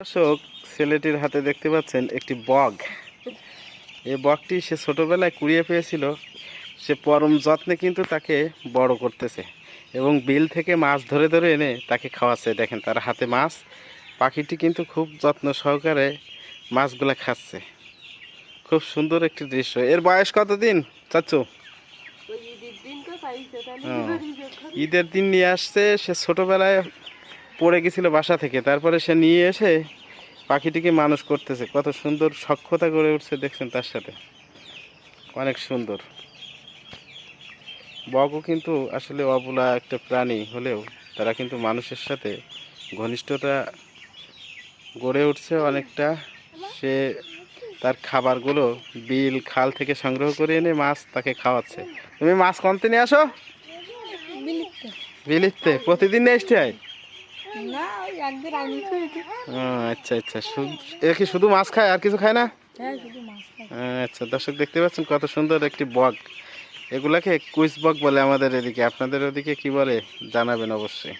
দর্শক ছেলেটির হাতে দেখতে পাচ্ছেন একটি বগ। এই বগটি সে ছোটবেলায় কুড়িয়ে পেয়েছিল। সে পরম যত্নে কিন্তু তাকে বড় করতেছে এবং বিল থেকে মাছ ধরে ধরে এনে তাকে খাওয়াচ্ছে। দেখেন তার হাতে মাছ। পাখিটি কিন্তু খুব যত্ন সহকারে মাছগুলো খাচ্ছে। খুব সুন্দর একটি দৃশ্য। এর বয়স কতদিন চাচ্ছু ঈদের দিন হ্যাঁ। ঈদের দিন নিয়ে আসছে। সে ছোটবেলায় পড়ে গেছিল বাসা থেকে তারপরে সে নিয়ে এসে পাখিটিকে মানুষ করতেছে। কত সুন্দর সক্ষতা গড়ে উঠছে দেখছেন তার সাথে। অনেক সুন্দর। বগও কিন্তু আসলে অবলা একটা প্রাণী হলেও তারা কিন্তু মানুষের সাথে ঘনিষ্ঠতা গড়ে উঠছে অনেকটা। সে তার খাবারগুলো বিল খাল থেকে সংগ্রহ করে এনে মাছ তাকে খাওয়াচ্ছে। তুমি মাছ কমতে নিয়ে আসো? বিলিতে। প্রতিদিন নিয়ে আসতে হয় না ওই একদিন আমি খেয়েছি ও, আচ্ছা আচ্ছা শুধু- এ কি শুধু মাছ খায় আর কিছু খায় না? হ্যাঁ আচ্ছা দর্শক দেখতে পাচ্ছেন কত সুন্দর একটি বগ এগুলাকে কুইস বগ বলে আমাদের এদিকে। আপনাদের ওদিকে কি বলে? জানাবেন অবশ্যই।